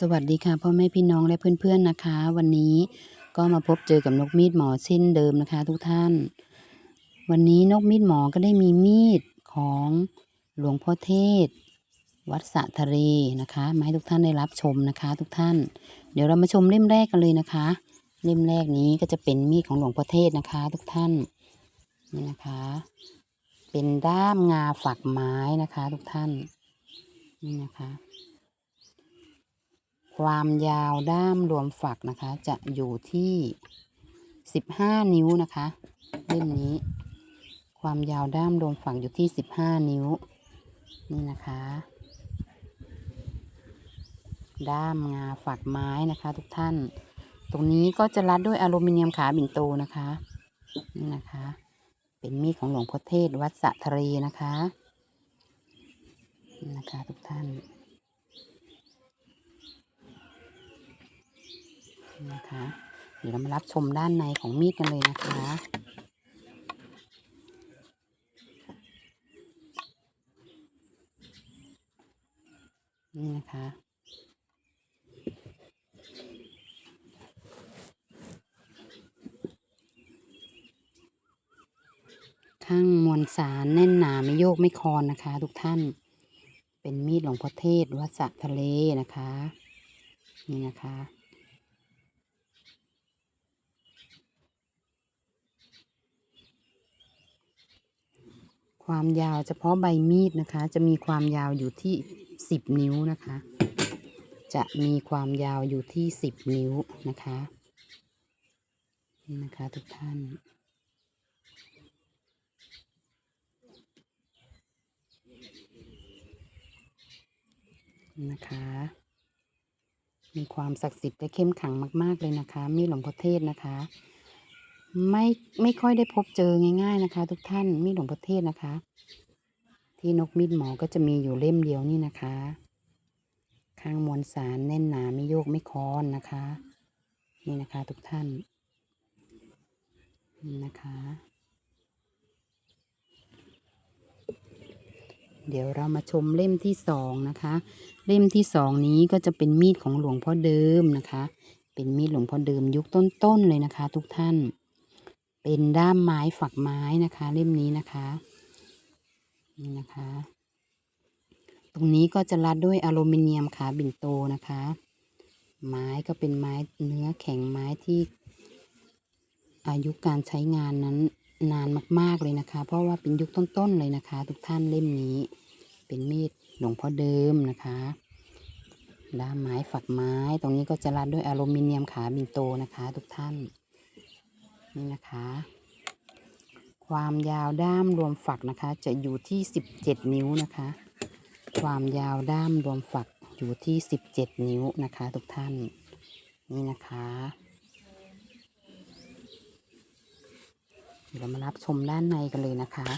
สวัสดีค่ะพ่อแม่พี่น้องและเพื่อนๆนะคะ วันนี้ก็มาพบเจอกับนกมีดหมอเช่นเดิมนะคะ ทุกท่าน วันนี้นกมีดหมอก็ได้มีมีดของหลวงพ่อเทศ วัดสะทะเลนะคะมาให้ทุกท่านได้รับชมนะคะ ทุกท่าน เดี๋ยวเรามาชมเล่มแรกกันเลยนะคะ เล่มแรกนี้ก็จะเป็นมีดของหลวงพ่อเทศนะคะ ทุกท่านนี่นะคะ เป็นด้ามงาฝักไม้นะคะ ทุกท่านนี่นะคะ ความยาวด้ามรวมฝักนะคะ จะอยู่ที่สิบห้านิ้วนะคะเล่มนี้ ความยาวด้ามรวมฝักอยู่ที่สิบห้านิ้ว นี่นะคะ ด้ามงาฝักไม้นะคะทุกท่าน ตรงนี้ก็จะรัดด้วยอลูมิเนียมขาบินโตนะคะ นี่นะคะ เป็นมีดของหลวงพ่อเทศวัดสะทะเลนะคะนี่นะคะทุกท่าน นะคะเดี๋ยวเรามารับชมด้านในของมีดกันเลยนะคะนี่นะคะข้างมวลสารแน่นหนาไม่โยกไม่คลอนนะคะ ทุกท่านเป็นมีดหลวงพ่อเทศวัดสะทะเลนะคะ นี่นะคะ ความยาวเฉพาะใบมีดนะคะ จะมีความยาวอยู่ที่สิบนิ้วนะคะ จะมีความยาวอยู่ที่สิบนิ้วนะคะนี่นะคะทุกท่านนะคะ มีความศักดิ์สิทธิ์และเข้มขังมาก ๆ เลยนะคะ มีหลวงพ่อเทศนะคะ ไม่ไม่ค่อยได้พบเจอง่ายๆนะคะ ทุกท่านมีดหลวงพ่อเทศนะคะ ที่นกมีดหมอก็จะมีอยู่เล่มเดียวนี่นะคะ ข้างมวลสารแน่นหนาไม่โยกไม่คลอนนะคะ นี่นะคะทุกท่านนี่นะคะ เดี๋ยวเรามาชมเล่มที่สองนะคะ เล่มที่สองนี้ก็จะเป็นมีดของหลวงพ่อเดิมนะคะ เป็นมีดหลวงพ่อเดิมยุคต้นๆเลยนะคะ ทุกท่าน เป็นด้ามไม้ฝักไม้นะคะ เล่มนี้นะคะนี่นะคะ ตรงนี้ก็จะรัดด้วยอลูมิเนียมขาบินโตนะคะ ไม้ก็เป็นไม้เนื้อแข็งไม้ที่ อายุการใช้งานนั้นนานมาก ๆ เลยนะคะ เพราะว่าเป็นยุคต้น ๆ เลยนะคะ ทุกท่านเล่มนี้ เป็นมีดหลวงพ่อเดิมนะคะด้ามไม้ฝักไม้ ตรงนี้ก็จะรัดด้วยอลูมิเนียมขาบินโตนะคะ ทุกท่าน นี่นะคะ ความยาวด้ามรวมฝักนะคะ จะอยู่ที่สิบเจ็ดนิ้วนะคะ ความยาวด้ามรวมฝักอยู่ที่สิบเจ็ดนิ้วนะคะ ทุกท่านนี่นะคะเดี๋ยวเรามารับชมด้านในกันเลยนะคะ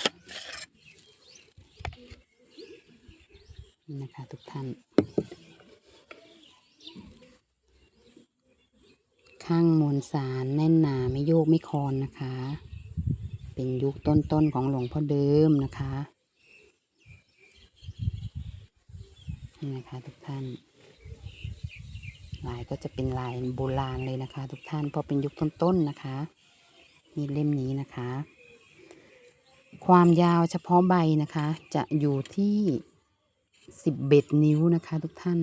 นี่นะคะ ทุกท่าน ข้างมวลสารแน่นหนาไม่โยกไม่คลอนนะคะ เป็นยุคต้นๆของหลวงพ่อเดิมนะคะนี่นะคะทุกท่าน ลายก็จะเป็นลายโบราณเลยนะคะ ทุกท่านเพราะเป็นยุคต้นๆนะคะมีเล่มนี้นะคะ ความยาวเฉพาะใบนะคะ จะอยู่ที่สิบเอ็ดนิ้วนะคะ ทุกท่าน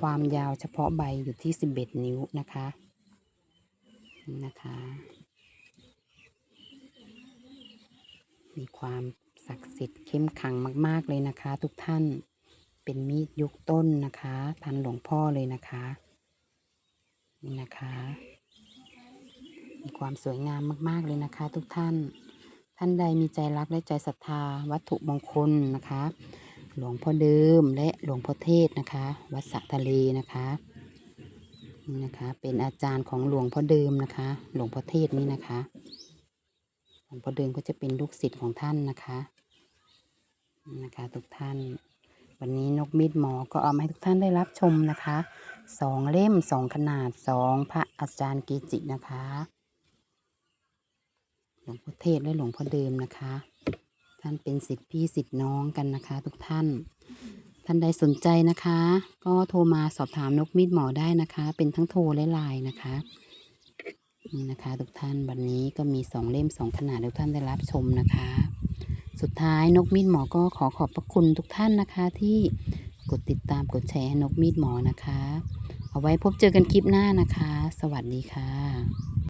ความยาวเฉพาะใบอยู่ที่สิบเอ็ดนิ้วนะคะ นะคะ มีความศักดิ์สิทธิ์เข้มขังมาก ๆ เลยนะคะ ทุกท่าน เป็นมีดยุคต้นนะคะ ทันหลวงพ่อเลยนะคะ นี่นะคะ มีความสวยงามมาก ๆ เลยนะคะ ทุกท่าน ท่านใดมีใจรักและใจศรัทธาวัตถุมงคลนะคะ หลวงพ่อเดิมและหลวงพ่อเทศนะคะ วัดสะทะเลนะคะ นี่นะคะ เป็นอาจารย์ของหลวงพ่อเดิมนะคะ หลวงพ่อเทศนี่นะคะ หลวงพ่อเดิมก็จะเป็นลูกศิษย์ของท่านนะคะนะคะทุกท่าน วันนี้นกมีดหมอก็เอามาให้ทุกท่านได้รับชมนะคะสองเล่มสองขนาดสองพระอาจารย์เกจินะคะ หลวงพ่อเทศและหลวงพ่อเดิมนะคะ ท่านเป็นสิทธิพี่สิทธิน้องกันนะคะ ทุกท่าน ท่านใดสนใจนะคะ ก็โทรมาสอบถามนกมีดหมอได้นะคะ เป็นทั้งโทรและไลน์นะคะนี่นะคะ ทุกท่านวันนี้ก็มีสองเล่มสองขนาดทุกท่านได้รับชมนะคะ สุดท้ายนกมีดหมอก็ขอขอบพระคุณทุกท่านนะคะ ที่กดติดตามกดแชร์นกมีดหมอนะคะ เอาไว้พบเจอกันคลิปหน้านะคะ สวัสดีค่ะ